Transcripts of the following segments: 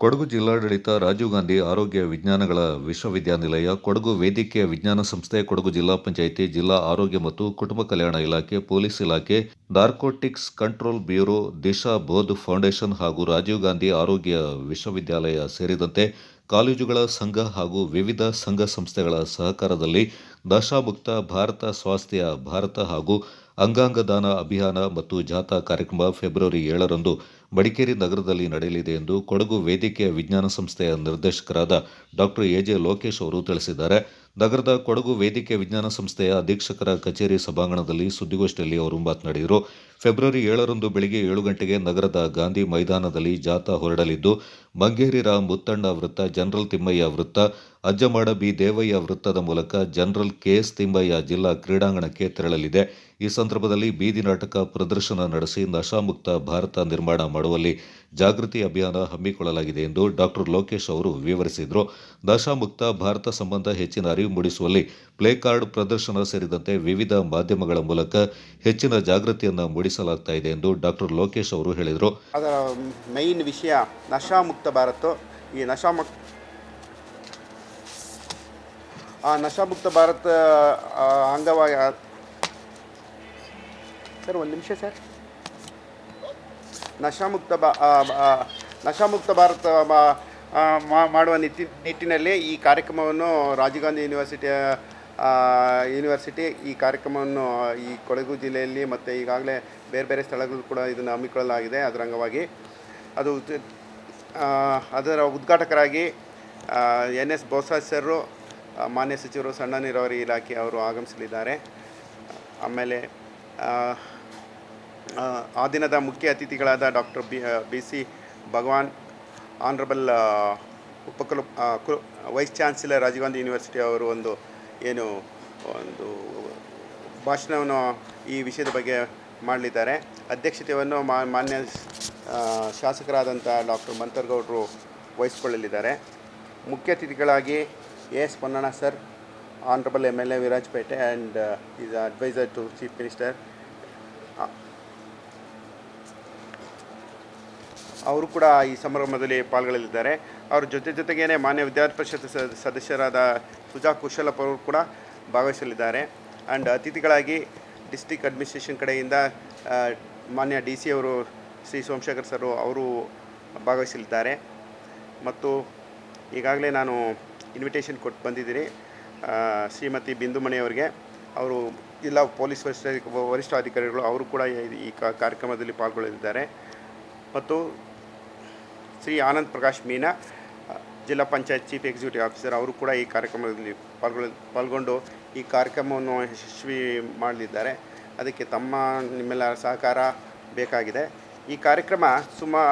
ಕೊಡಗು ಜಿಲ್ಲಾಡಳಿತ ರಾಜೀವ್ ಗಾಂಧಿ ಆರೋಗ್ಯ ವಿಜ್ಞಾನಗಳ ವಿಶ್ವವಿದ್ಯಾನಿಲಯ, ಕೊಡಗು ವೈದ್ಯಕೀಯ ವಿಜ್ಞಾನ ಸಂಸ್ಥೆ, ಕೊಡಗು ಜಿಲ್ಲಾ ಪಂಚಾಯಿತಿ, ಜಿಲ್ಲಾ ಆರೋಗ್ಯ ಮತ್ತು ಕುಟುಂಬ ಕಲ್ಯಾಣ ಇಲಾಖೆ, ಪೊಲೀಸ್ ಇಲಾಖೆ, narcotics control bureau, Disha Bodh foundation ಹಾಗೂ ರಾಜೀವ್ ಗಾಂಧಿ ಆರೋಗ್ಯ ವಿಶ್ವವಿದ್ಯಾಲಯ ಸೇರಿದಂತೆ ಕಾಲೇಜುಗಳ ಸಂಘ ಹಾಗೂ ವಿವಿಧ ಸಂಘ ಸಂಸ್ಥೆಗಳ ಸಹಕಾರದಲ್ಲಿ ದಶಾಮುಕ್ತ ಭಾರತ ಸ್ವಾಸ್ಥ್ಯ ಭಾರತ ಹಾಗೂ ಅಂಗಾಂಗ ದಾನ ಅಭಿಯಾನ ಮತ್ತು ಜಾಥಾ ಕಾರ್ಯಕ್ರಮ ಫೆಬ್ರವರಿ ಏಳರಂದು ಮಡಿಕೇರಿ ನಗರದಲ್ಲಿ ನಡೆಯಲಿದೆ ಎಂದು ಕೊಡಗು ವೈದ್ಯಕೀಯ ವಿಜ್ಞಾನ ಸಂಸ್ಥೆಯ ನಿರ್ದೇಶಕರಾದ ಡಾಕ್ಟರ್ ಎಜೆ ಲೋಕೇಶ್ ಅವರು ತಿಳಿಸಿದ್ದಾರೆ. ನಗರದ ಕೊಡಗು ವೇದಿಕೆ ವಿಜ್ಞಾನ ಸಂಸ್ಥೆಯ ಅಧೀಕ್ಷಕರ ಕಚೇರಿ ಸಭಾಂಗಣದಲ್ಲಿ ಸುದ್ದಿಗೋಷ್ಠಿಯಲ್ಲಿ ಅವರು ಮಾತನಾಡಿದರು. ಫೆಬ್ರವರಿ ಏಳರಂದು ಬೆಳಗ್ಗೆ ಏಳು ಗಂಟೆಗೆ ನಗರದ ಗಾಂಧಿ ಮೈದಾನದಲ್ಲಿ ಜಾಥಾ ಹೊರಡಲಿದ್ದು, ಮಂಗೇರಿ ರಾಮ್ ಮುತ್ತಣ್ಣ ವೃತ್ತ, ಜನರಲ್ ತಿಮ್ಮಯ್ಯ ವೃತ್ತ, ಅಜ್ಜಮಾಡ ಬಿ ದೇವಯ್ಯ ವೃತ್ತದ ಮೂಲಕ ಜನರಲ್ ಕೆಎಸ್ ತಿಮ್ಮಯ್ಯ ಜಿಲ್ಲಾ ಕ್ರೀಡಾಂಗಣಕ್ಕೆ ತೆರಳಲಿದೆ. ಈ ಸಂದರ್ಭದಲ್ಲಿ ಬೀದಿ ನಾಟಕ ಪ್ರದರ್ಶನ ನಡೆಸಿ ನಶಾಮುಕ್ತ ಭಾರತ ನಿರ್ಮಾಣ ಮಾಡುವಲ್ಲಿ ಜಾಗೃತಿ ಅಭಿಯಾನ ಹಮ್ಮಿಕೊಳ್ಳಲಾಗಿದೆ ಎಂದು ಡಾಕ್ಟರ್ ಲೋಕೇಶ್ ಅವರು ವಿವರಿಸಿದರು. ನಶಾಮುಕ್ತ ಭಾರತ ಸಂಬಂಧ ಹೆಚ್ಚಿನ ಅರಿವು ಮೂಡಿಸುವಲ್ಲಿ ಪ್ಲೇ ಕಾರ್ಡ್ ಪ್ರದರ್ಶನ ಸೇರಿದಂತೆ ವಿವಿಧ ಮಾಧ್ಯಮಗಳ ಮೂಲಕ ಹೆಚ್ಚಿನ ಜಾಗೃತಿಯನ್ನು ಮೂಡಿಸಲಾಗ್ತಾ ಇದೆ ಎಂದು ಡಾಕ್ಟರ್ ಲೋಕೇಶ್ ಅವರು ಹೇಳಿದರು. ಅದರ ಮೈನ್ ವಿಷಯ ನಶಾಮುಕ್ತ ಭಾರತ. ಈ ನಶಾಮುಕ್ ಆ ನಶಾಮುಕ್ತ ಭಾರತ ಅಂಗವಾಗಿ ಸರ್, ಒಂದು ನಿಮಿಷ ಸರ್. ನಶಾಮುಕ್ತ ನಶಾಮುಕ್ತ ಭಾರತ ಮಾಡುವ ನಿಟ್ಟಿ ನಿಟ್ಟಿನಲ್ಲಿ ಈ ಕಾರ್ಯಕ್ರಮವನ್ನು ರಾಜೀವ್ ಗಾಂಧಿ ಯೂನಿವರ್ಸಿಟಿಯ ಯೂನಿವರ್ಸಿಟಿ ಈ ಕಾರ್ಯಕ್ರಮವನ್ನು ಈ ಕೊಡಗು ಜಿಲ್ಲೆಯಲ್ಲಿ ಮತ್ತು ಈಗಾಗಲೇ ಬೇರೆ ಬೇರೆ ಸ್ಥಳಗಳು ಕೂಡ ಇದನ್ನು ಹಮ್ಮಿಕೊಳ್ಳಲಾಗಿದೆ. ಅದರ ಅಂಗವಾಗಿ ಅದು ಅದರ ಉದ್ಘಾಟಕರಾಗಿ ಎನ್ ಎಸ್ ಬೋಸಾಜ್ ಸರು ಮಾನ್ಯ ಸಚಿವರು ಸಣ್ಣ ನೀರಾವರಿ ಇಲಾಖೆ ಅವರು ಆಗಮಿಸಲಿದ್ದಾರೆ. ಆಮೇಲೆ ಆ, ದಿನದ ಮುಖ್ಯ ಅತಿಥಿಗಳಾದ doctor B B C Bhagwan honourable ಉಪಕುಲ ಕು- vice chancellor Rajiv Gandhi university ಅವರು ಒಂದು ಏನು ಒಂದು ಭಾಷಣವನ್ನು ಈ ವಿಷಯದ ಬಗ್ಗೆ ಮಾಡಲಿದ್ದಾರೆ. ಅಧ್ಯಕ್ಷತೆಯನ್ನು ಮಾನ್ಯ ಶಾಸಕರಾದಂಥ ಡಾಕ್ಟರ್ ಮಂತರ್ಗೌಡರು ವಹಿಸಿಕೊಳ್ಳಲಿದ್ದಾರೆ. ಮುಖ್ಯ ಅತಿಥಿಗಳಾಗಿ A S Ponnanna sir honourable M L A Virajpet and is adviser to chief minister ಅವರು ಕೂಡ ಈ ಸಮಾರಂಭದಲ್ಲಿ ಪಾಲ್ಗೊಳ್ಳಲಿದ್ದಾರೆ. ಅವ್ರ ಜೊತೆ ಜೊತೆಗೇನೆ ಮಾನ್ಯ ವಿದ್ಯಾರ್ಥಿ ಪರಿಷತ್ ಸದಸ್ಯರಾದ ಸುಜಾ ಕುಶಲಪ್ಪ ಅವರು ಕೂಡ ಭಾಗವಹಿಸಲಿದ್ದಾರೆ. ಆ್ಯಂಡ್ ಅತಿಥಿಗಳಾಗಿ ಡಿಸ್ಟಿಕ್ ಅಡ್ಮಿನಿಸ್ಟ್ರೇಷನ್ ಕಡೆಯಿಂದ ಮಾನ್ಯ ಡಿ ಸಿ ಅವರು, ಶ್ರೀ ಸೋಮಶೇಖರ್ ಸರ್ ಅವರು ಭಾಗವಹಿಸಲಿದ್ದಾರೆ. ಮತ್ತು ಈಗಾಗಲೇ ನಾನು ಇನ್ವಿಟೇಷನ್ ಕೊಟ್ಟು ಬಂದಿದ್ದೀನಿ ಶ್ರೀಮತಿ ಬಿಂದುಮಣಿಯವರಿಗೆ ಅವರು ಜಿಲ್ಲಾ ಪೊಲೀಸ್ ವರಿಷ್ಠ, ವರಿಷ್ಠಾಧಿಕಾರಿಗಳು ಅವರು ಕೂಡ ಈ ಕಾರ್ಯಕ್ರಮದಲ್ಲಿ ಪಾಲ್ಗೊಳ್ಳಲಿದ್ದಾರೆ. ಮತ್ತು ಶ್ರೀ ಆನಂದ್ ಪ್ರಕಾಶ್ ಮೀನಾ, ಜಿಲ್ಲಾ ಪಂಚಾಯತ್ ಚೀಫ್ ಎಕ್ಸಿಕ್ಯೂಟಿವ್ ಆಫೀಸರ್, ಅವರು ಕೂಡ ಈ ಕಾರ್ಯಕ್ರಮದಲ್ಲಿ ಪಾಲ್ಗೊಳ್ಳ ಪಾಲ್ಗೊಂಡು ಈ ಕಾರ್ಯಕ್ರಮವನ್ನು ಯಶಸ್ವಿ ಮಾಡಲಿದ್ದಾರೆ. ಅದಕ್ಕೆ ತಮ್ಮ ನಿಮ್ಮೆಲ್ಲ ಸಹಕಾರ ಬೇಕಾಗಿದೆ. ಈ ಕಾರ್ಯಕ್ರಮ ಸುಮಾ,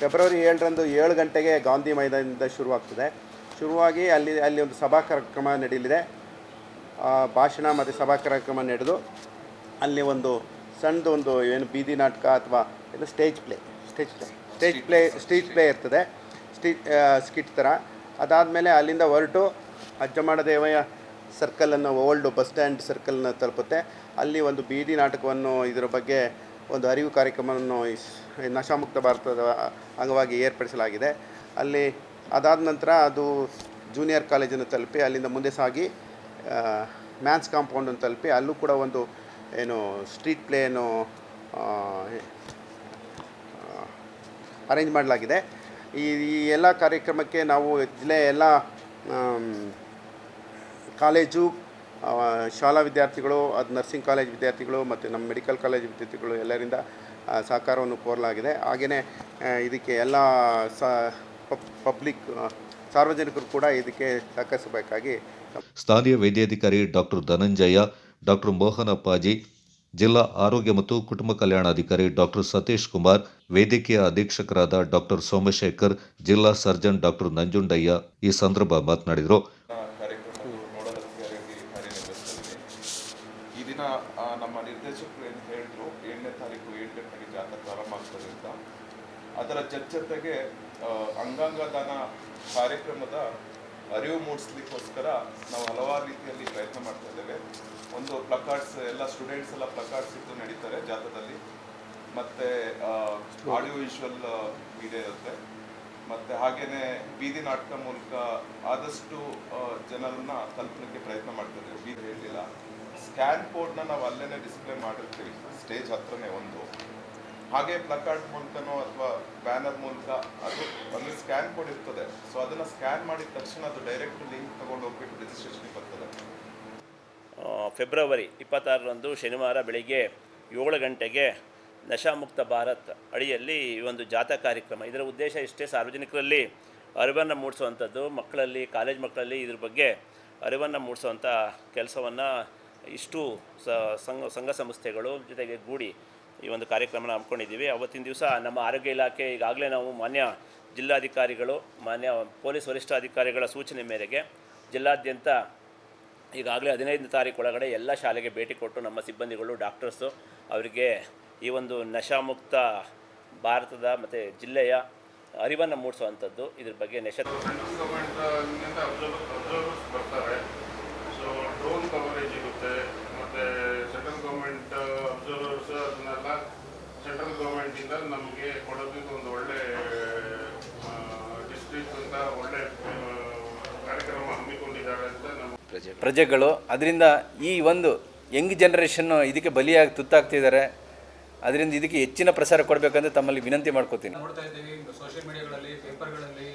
ಫೆಬ್ರವರಿ ಏಳರಂದು ಏಳು ಗಂಟೆಗೆ ಗಾಂಧಿ ಮೈದಾನದಿಂದ ಶುರುವಾಗ್ತದೆ. ಶುರುವಾಗಿ ಅಲ್ಲಿ ಅಲ್ಲಿ ಒಂದು ಸಭಾ ಕಾರ್ಯಕ್ರಮ ನಡೆಯಲಿದೆ. ಭಾಷಣ ಮತ್ತು ಸಭಾ ಕಾರ್ಯಕ್ರಮ ನಡೆದು ಅಲ್ಲಿ ಒಂದು ಸಣ್ಣದೊಂದು ಏನು ಬೀದಿ ನಾಟಕ ಅಥವಾ ಏನು stage play stage play stage play stage play ಇರ್ತದೆ. ಸ್ಟೀ ಸ್ಕಿಟ್ ಥರ ಅದಾದಮೇಲೆ ಅಲ್ಲಿಂದ ಹೊರಟು ಅಜ್ಜಮಾಡ ದೇವಯ್ಯ ಸರ್ಕಲನ್ನು ಓಲ್ಡ್ ಬಸ್ ಸ್ಟ್ಯಾಂಡ್ ಸರ್ಕಲ್ನ ತಲುಪುತ್ತೆ. ಅಲ್ಲಿ ಒಂದು ಬೀದಿ ನಾಟಕವನ್ನು ಇದರ ಬಗ್ಗೆ ಒಂದು ಅರಿವು ಕಾರ್ಯಕ್ರಮವನ್ನು ನಶಾಮುಕ್ತ ಭಾರತದ ಅಂಗವಾಗಿ ಏರ್ಪಡಿಸಲಾಗಿದೆ. ಅಲ್ಲಿ ಅದಾದ ನಂತರ ಅದು ಜೂನಿಯರ್ ಕಾಲೇಜನ್ನು ತಲುಪಿ ಅಲ್ಲಿಂದ ಮುಂದೆ ಸಾಗಿ ಮ್ಯಾನ್ಸ್ ಕಾಂಪೌಂಡನ್ನು ತಲುಪಿ ಅಲ್ಲೂ ಕೂಡ ಒಂದು ಏನು ಸ್ಟ್ರೀಟ್ ಪ್ಲೇಯನ್ನು ಅರೇಂಜ್ ಮಾಡಲಾಗಿದೆ. ಈ ಈ ಎಲ್ಲ ಕಾರ್ಯಕ್ರಮಕ್ಕೆ ನಾವು ಜಿಲ್ಲೆಯ ಎಲ್ಲ ಕಾಲೇಜು ಶಾಲಾ ವಿದ್ಯಾರ್ಥಿಗಳು, ಅದು ನರ್ಸಿಂಗ್ ಕಾಲೇಜ್ ವಿದ್ಯಾರ್ಥಿಗಳು ಮತ್ತು ನಮ್ಮ ಮೆಡಿಕಲ್ ಕಾಲೇಜ್ ವಿದ್ಯಾರ್ಥಿಗಳು ಎಲ್ಲರಿಂದ ಸಹಕಾರವನ್ನು ಕೋರಲಾಗಿದೆ. ಹಾಗೆಯೇ ಇದಕ್ಕೆ ಎಲ್ಲ ಪಬ್ಲಿಕ್ ಸಾರ್ವಜನಿಕರು ಕೂಡ ಇದಕ್ಕೆ ಸಹಕರಿಸಬೇಕಾಗಿ. ಸ್ಥಾನೀಯ ವೈದ್ಯಾಧಿಕಾರಿ ಡಾಕ್ಟರ್ ಧನಂಜಯ, ಡಾಕ್ಟರ್ ಮೋಹನ್ ಅಪ್ಪಾಜಿ ಜಿಲ್ಲಾ ಆರೋಗ್ಯ ಮತ್ತು ಕುಟುಂಬ ಕಲ್ಯಾಣಾಧಿಕಾರಿ ಡಾಕ್ಟರ್ ಸತೀಶ್ ಕುಮಾರ್, ವೇದಿಕೆಯ ಅಧೀಕ್ಷಕರಾದ ಡಾಕ್ಟರ್ ಸೋಮಶೇಖರ್, ಜಿಲ್ಲಾ ಸರ್ಜನ್ ಡಾಕ್ಟರ್ ನಂಜುಂಡಯ್ಯ ಈ ಸಂದರ್ಭ ಮಾತನಾಡಿದರು. ಈ ದಿನ ನಮ್ಮ ನಿರ್ದೇಶಕರು ಏನು ಹೇಳಿದ್ರು, ಏಳನೇ ತಾರೀಕು ಏಳು ಗಂಟೆಗೆ ಜಾಥಾ ಪ್ರಾರಂಭ ಆಗ್ತದೆ ಅಂತ. ಅದರ ಜೊತೆ ಜೊತೆಗೆ ಅಂಗಾಂಗ ದಾನ ಕಾರ್ಯಕ್ರಮದ ಅರಿವು ಮೂಡಿಸ್ಲಿಕ್ಕೋಸ್ಕರ ನಾವು ಹಲವಾರು ರೀತಿಯಲ್ಲಿ ಪ್ರಯತ್ನ ಮಾಡ್ತಾ ಇದ್ದೇವೆ. ಒಂದು ಪ್ಲಕಾರ್ಡ್ಸ್ ಎಲ್ಲ ಸ್ಟೂಡೆಂಟ್ಸ್ ಎಲ್ಲ ಪ್ಲಕಾರ್ಡ್ಸ್ ಇಟ್ಟು ನಡೀತಾರೆ ಜಾಥಾದಲ್ಲಿ. ಮತ್ತೆ ಆಡಿಯೋ ವಿಷುವಲ್ ಮೀಡಿಯಾ ಇರುತ್ತೆ. ಮತ್ತು ಹಾಗೆಯೇ ಬೀದಿ ನಾಟಕ ಮೂಲಕ ಆದಷ್ಟು ಜನರನ್ನು ತಲುಪಲಿಕ್ಕೆ ಪ್ರಯತ್ನ ಮಾಡ್ತಿದ್ದೀವಿ ಬೀದಿ ಹೇಳಿಲ್ಲ ಸ್ಕ್ಯಾನ್ ಕೋಡ್ನ ನಾವು ಅಲ್ಲೇ ಡಿಸ್ಪ್ಲೇ ಮಾಡಿರ್ತೀವಿ. ಸ್ಟೇಜ್ ಹತ್ರನೇ ಒಂದು. ಹಾಗೆ ಪ್ಲಕಾರ್ಡ್ ಮೂಲಕನೋ ಅಥವಾ ಬ್ಯಾನರ್ ಮೂಲಕ ಅದು ಅಲ್ಲಿ ಸ್ಕ್ಯಾನ್ ಕೋಡ್ ಇರ್ತದೆ. ಸೊ ಅದನ್ನು ಸ್ಕ್ಯಾನ್ ಮಾಡಿದ ತಕ್ಷಣ ಅದು ಡೈರೆಕ್ಟ್ ಲಿಂಕ್ ತಗೊಂಡು ಹೋಗ್ಬಿಟ್ಟು ರಿಜಿಸ್ಟ್ರೇಷನ್ಗೆ ಬರ್ತದೆ. ಫೆಬ್ರವರಿ ಇಪ್ಪತ್ತಾರರಂದು ಶನಿವಾರ ಬೆಳಿಗ್ಗೆ ಏಳು ಗಂಟೆಗೆ ನಶಾಮುಕ್ತ ಭಾರತ್ ಅಡಿಯಲ್ಲಿ ಈ ಒಂದು ಜಾಥಾ ಕಾರ್ಯಕ್ರಮ. ಇದರ ಉದ್ದೇಶ ಇಷ್ಟೇ ಸಾರ್ವಜನಿಕರಲ್ಲಿ ಅರಿವನ್ನು ಮೂಡಿಸುವಂಥದ್ದು, ಮಕ್ಕಳಲ್ಲಿ, ಕಾಲೇಜ್ ಮಕ್ಕಳಲ್ಲಿ ಇದ್ರ ಬಗ್ಗೆ ಅರಿವನ್ನು ಮೂಡಿಸುವಂಥ ಕೆಲಸವನ್ನು ಇಷ್ಟು ಸಂಘ ಸಂಘ ಸಂಸ್ಥೆಗಳು ಜೊತೆಗೆ ಗೂಡಿ ಈ ಒಂದು ಕಾರ್ಯಕ್ರಮನ ಹಮ್ಮಿಕೊಂಡಿದ್ದೀವಿ. ಅವತ್ತಿನ ದಿವಸ ನಮ್ಮ ಆರೋಗ್ಯ ಇಲಾಖೆ ಈಗಾಗಲೇ ನಾವು ಮಾನ್ಯ ಜಿಲ್ಲಾಧಿಕಾರಿಗಳು, ಮಾನ್ಯ ಪೊಲೀಸ್ ವರಿಷ್ಠಾಧಿಕಾರಿಗಳ ಸೂಚನೆ ಮೇರೆಗೆ ಜಿಲ್ಲಾದ್ಯಂತ ಈಗಾಗಲೇ ಹದಿನೈದನೇ ತಾರೀಕು ಒಳಗಡೆ ಎಲ್ಲ ಶಾಲೆಗೆ ಭೇಟಿ ಕೊಟ್ಟು ನಮ್ಮ ಸಿಬ್ಬಂದಿಗಳು, ಡಾಕ್ಟರ್ಸು ಅವರಿಗೆ ಈ ಒಂದು ನಶಾಮುಕ್ತ ಭಾರತದ ಮತ್ತು ಜಿಲ್ಲೆಯ ಅರಿವನ್ನು ಮೂಡಿಸುವಂಥದ್ದು ಇದ್ರ ಬಗ್ಗೆ ನಶ ಬರ್ತಾರೆ ಡ್ರೋನ್ ಕವರೇಜ್ ಇರುತ್ತೆ ಮತ್ತು ಸೆಂಟ್ರಲ್ ಗೌರ್ಮೆಂಟ್ ಅಬ್ಸರ್ವರ್ಸ್ ಅದನ್ನೆಲ್ಲ ಸೆಂಟ್ರಲ್ ಗೌರ್ಮೆಂಟಿಂದ ನಮಗೆ ಕೊಡೋದಕ್ಕೆ ಒಂದು ಒಳ್ಳೆ ಡಿಸ್ಟ್ರಿಕ್ಟ್ ಅಂತ ಒಳ್ಳೆ ಕಾರ್ಯಕ್ರಮ ಹಮ್ಮಿಕೊಂಡಿದ್ದಾರೆ ಅಂತ ನಮ್ಮ ಪ್ರಜೆಗಳು ಅದರಿಂದ ಈ ಒಂದು ಯಂಗ್ ಜನ್ರೇಷನ್ನು ಇದಕ್ಕೆ ಬಲಿಯಾಗಿ ತುತ್ತಾಗ್ತಿದ್ದಾರೆ ಅದರಿಂದ ಇದಕ್ಕೆ ಹೆಚ್ಚಿನ ಪ್ರಸಾರ ಕೊಡಬೇಕಂತ ತಮ್ಮಲ್ಲಿ ವಿನಂತಿ ಮಾಡ್ಕೋತೀನಿ. ನೋಡ್ತಾ ಇದ್ದೀವಿ ಸೋಷಿಯಲ್ ಮೀಡಿಯಾಗಳಲ್ಲಿ ಪೇಪರ್ಗಳಲ್ಲಿ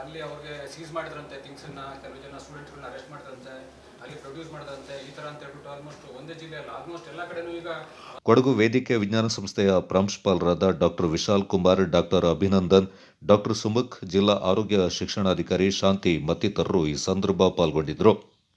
ಅಲ್ಲಿ ಅವ್ರಿಗೆ ಸೀಸ್ ಮಾಡಿದ್ರಂತೆ ಥಿಂಗ್ಸನ್ನ ಕೆಲವು ಜನ ಸ್ಟೂಡೆಂಟ್ಗಳನ್ನ ಅರೆಸ್ಟ್ ಮಾಡಿದ್ರಂತೆ, ಅಲ್ಲಿ ಪ್ರೊಡ್ಯೂಸ್ ಮಾಡಿದ್ರಂತೆ, ಈ ಥರ ಅಂತ ಹೇಳ್ಬಿಟ್ಟು ಆಲ್ಮೋಸ್ಟ್ ಒಂದೇ ಜಿಲ್ಲೆಯಲ್ಲಿ ಆಲ್ಮೋಸ್ಟ್ ಎಲ್ಲ ಕಡೆನೂ ಈಗ ಕೊಡಗು ವೇದಿಕೆ ವಿಜ್ಞಾನ ಸಂಸ್ಥೆಯ ಪ್ರಾಂಶುಪಾಲರಾದ doctor Vishal Kumar, doctor Abhinandan, doctor Sumukh, ಜಿಲ್ಲಾ ಆರೋಗ್ಯ ಶಿಕ್ಷಣಾಧಿಕಾರಿ ಶಾಂತಿ ಮತ್ತಿತರರು ಈ ಸಂದರ್ಭ ಪಾಲ್ಗೊಂಡಿದ್ದರು.